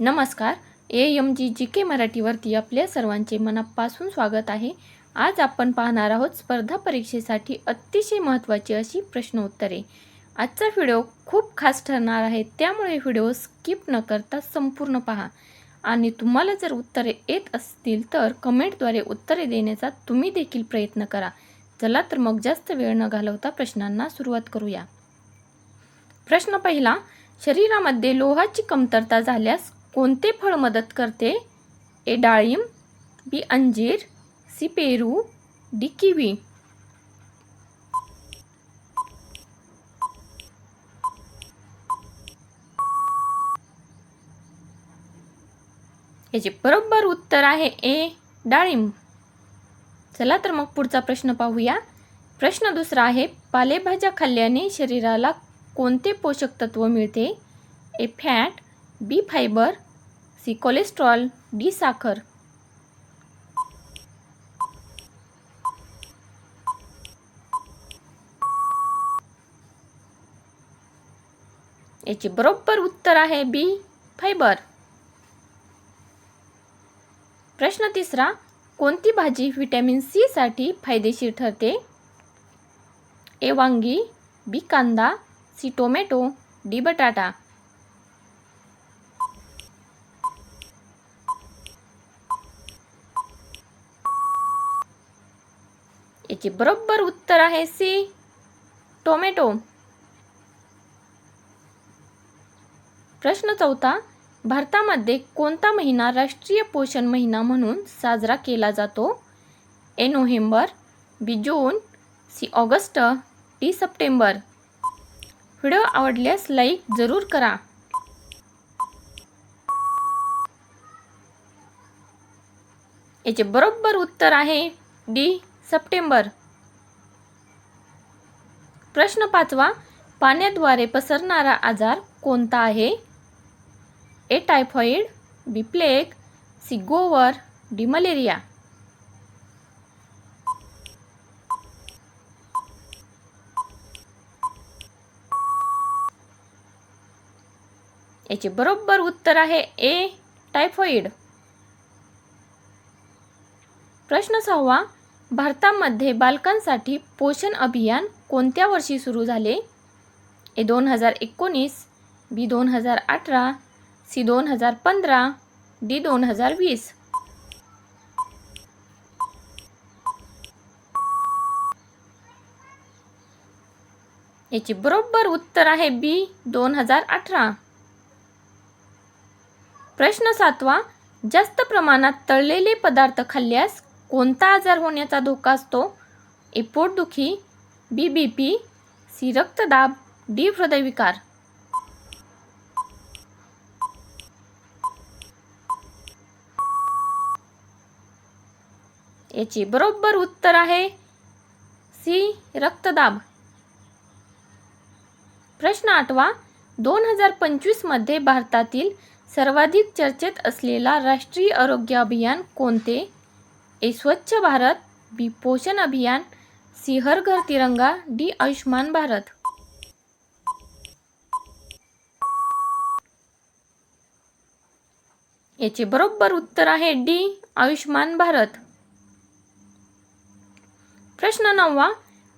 नमस्कार. A M G जी के मराठीवरती आपल्या सर्वांचे मनापासून स्वागत आहे. आज आपण पाहणार आहोत स्पर्धा परीक्षेसाठी अतिशय महत्त्वाची अशी प्रश्न उत्तरे आजचा व्हिडिओ खूप खास ठरणार आहे त्यामुळे व्हिडिओ स्किप न करता संपूर्ण पहा. आणि तुम्हाला जर उत्तरे येत असतील तर कमेंटद्वारे उत्तरे देण्याचा तुम्ही देखील प्रयत्न करा. चला तर मग जास्त वेळ न घालवता प्रश्नांना सुरुवात करूया. प्रश्न पहिला शरीरामध्ये लोहाची कमतरता झाल्यास कोणते फळ मदत करते? ए डाळिंब बी अंजीर सी पेरू डी किवी. याचे बरोबर उत्तर आहे ए डाळिंब. चला तर मग पुढचा प्रश्न पाहूया. प्रश्न दुसरा आहे पालेभाज्या खाल्ल्याने शरीराला कोणते पोषक तत्व मिळते? A fat B fibre C cholesterol D साखर. याचे बरोबर उत्तर आहे बी फायबर. प्रश्न तिसरा कोणती भाजी व्हिटॅमिन सी साठी फायदेशीर ठरते? ए वांगी बी कांदा सी टोमॅटो डी बटाटा. याचे बरोबर उत्तर आहे सी. टोमॅटो. प्रश्न चौथा भारतामध्ये कोणता महिना राष्ट्रीय पोषण महिना म्हणून साजरा केला जातो? A November B June C August D September. Video आवडल्यास लाईक जरूर करा. याचे बरोबर उत्तर आहे डी. सप्टेंबर. प्रश्न पाचवा पाण्याद्वारे पसरणारा आजार कोणता आहे? A typhoid B plague C गोवर डी मलेरिया. याचे बरोबर उत्तर आहे ए टायफॉईड प्रश्न सहावा भारतामध्ये बालकांसाठी पोषण अभियान कोणत्या वर्षी सुरू झाले? ए दोन हजार एकोणीस बी दोन हजार अठरा सी दोन हजार पंधरा डी दोन हजार वीस. याचे बरोबर उत्तर आहे बी दोन हजार अठरा. प्रश्न सातवा जास्त प्रमाणात तळलेले पदार्थ खाल्ल्यास कोणता आजार होण्याचा धोका असतो? ए पोटदुखी बी बी पी सी रक्तदाब डी हृदयविकार. याचे बरोबर उत्तर आहे सी रक्तदाब. प्रश्न आठवा. दोन हजार पंचवीसमध्ये भारतातील सर्वाधिक चर्चेत असलेला राष्ट्रीय आरोग्य अभियान कोणते? ए स्वच्छ भारत बी पोषण अभियान सी हर घर तिरंगा डी आयुष्मान भारत. याचे बरोबर उत्तर आहे डी आयुष्मान भारत. प्रश्न नववा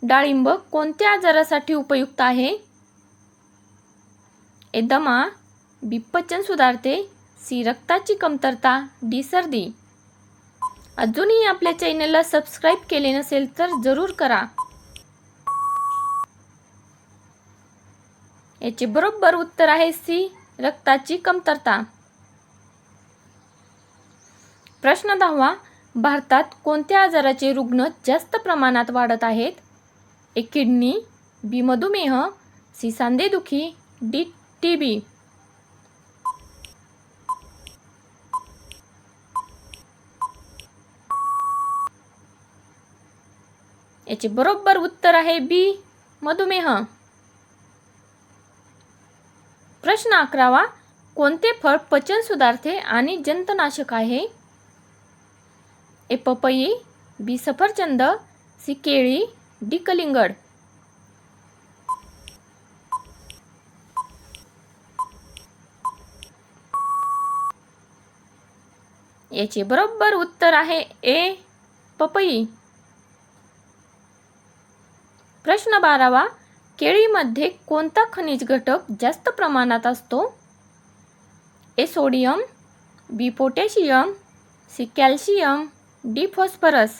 डाळिंब कोणत्या आजारासाठी उपयुक्त आहे? ए दमा बी पचन सुधारते सी रक्ताची कमतरता डी सर्दी. अजूनही आपल्या चॅनलला सबस्क्राईब केले नसेल तर जरूर करा. याचे बरोबर उत्तर आहे सी रक्ताची कमतरता. प्रश्न दहावा भारतात कोणत्या आजाराचे रुग्ण जास्त प्रमाणात वाढत आहेत? ए किडनी बी मधुमेह सी सांधेदुखी डी टी बी. याचे बरोबर उत्तर आहे बी. मधुमेह. प्रश्न अकरावा कोणते फळ पचन सुधारते आणि जंतनाशक आहे? ए पपई बी सफरचंद सी केळी डी कलिंगड याचे बरोबर उत्तर आहे ए. पपई. प्रश्न बारावा केळीमध्ये कोणता खनिज घटक जास्त प्रमाणात असतो? A sodium B potassium C calcium D phosphorus.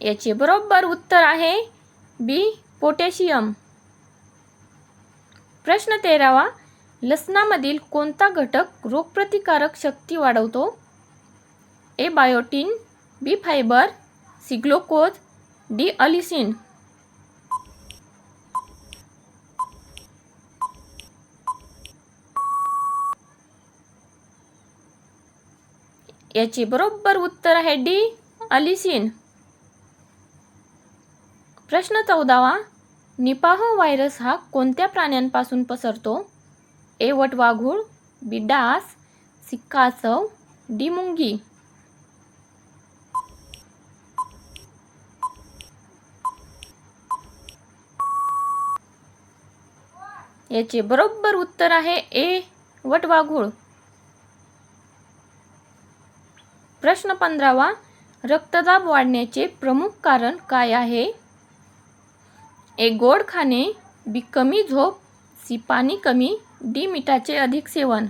याचे बरोबर उत्तर आहे बी पोटॅशियम. प्रश्न तेरावा लसणामधील कोणता घटक रोगप्रतिकारक शक्ती वाढवतो? A biotin B fibre C glucose D allicin. याचे बरोबर उत्तर आहे डी अलिसिन. प्रश्न चौदावा निपाह व्हायरस हा कोणत्या प्राण्यांपासून पसरतो? ए वटवाघूळ बी डास सी कासव डी मुंगी याचे बरोबर उत्तर आहे ए वटवाघूळ प्रश्न पंधरावा रक्तदाब वाढण्याचे प्रमुख कारण काय आहे? ए गोड खाणे बी कमी झोप सी पाणी कमी डी मिठाचे अधिक सेवन.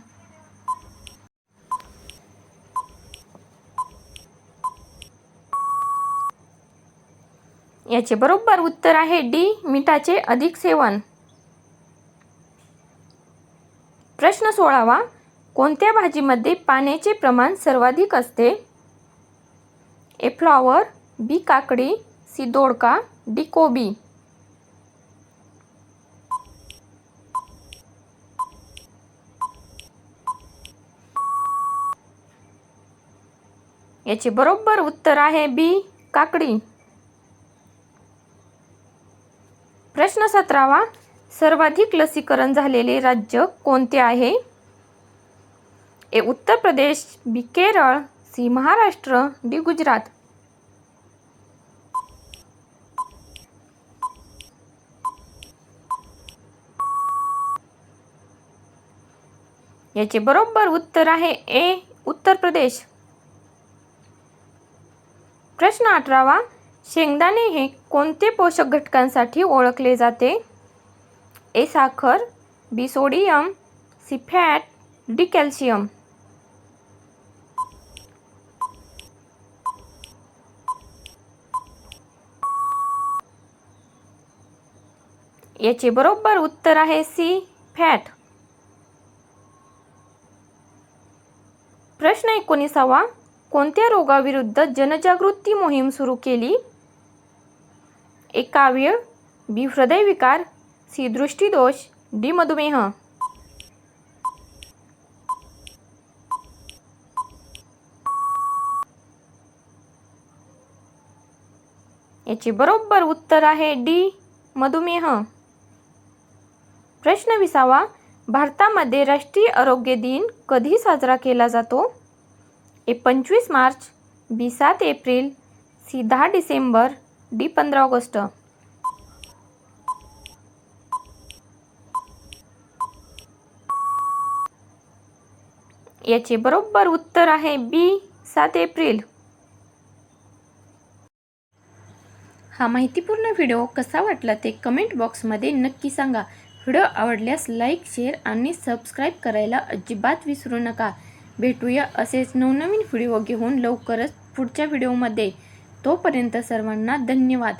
याचे बरोबर उत्तर आहे डी मिठाचे अधिक सेवन. प्रश्न सोळावा. कोणत्या भाजीमध्ये पाण्याचे प्रमाण सर्वाधिक असते? ए फ्लॉवर बी काकडी सी दोडका डी कोबी. याचे बरोबर उत्तर आहे बी काकडी. प्रश्न सतरावा. सर्वाधिक लसीकरण झालेले राज्य कोणते आहे? A Uttar Pradesh B Kerala C Maharashtra D Gujarat. याचे बरोबर उत्तर आहे ए उत्तर प्रदेश. प्रश्न अठरावा शेंगदाणे हे कोणते पोषक घटकांसाठी ओळखले जाते? ए साखर B sodium C fat D calcium. याचे बरोबर उत्तर आहे सी फॅट. प्रश्न एकोणीसावा कोणत्या रोगाविरुद्ध जनजागृती मोहीम सुरू केली? ए कावीळ बी हृदयविकार सी दृष्टीदोष डी मधुमेह. याचे बरोबर उत्तर आहे डी मधुमेह. प्रश्न विसावा भारतामध्ये राष्ट्रीय आरोग्य दिन कधी साजरा केला जातो? ए पंचवीस मार्च बी सात एप्रिल सी दहा डिसेंबर डी पंधरा ऑगस्ट याचे बरोबर उत्तर आहे बी सात एप्रिल हा माहितीपूर्ण व्हिडिओ कसा वाटला ते कमेंट बॉक्समध्ये नक्की सांगा व्हिडिओ आवडल्यास लाईक शेअर आणि सबस्क्राईब करायला अजिबात विसरू नका भेटूया असेच नवनवीन व्हिडिओ घेऊन लवकरच पुढच्या व्हिडिओमध्ये. तोपर्यंत सर्वांना धन्यवाद.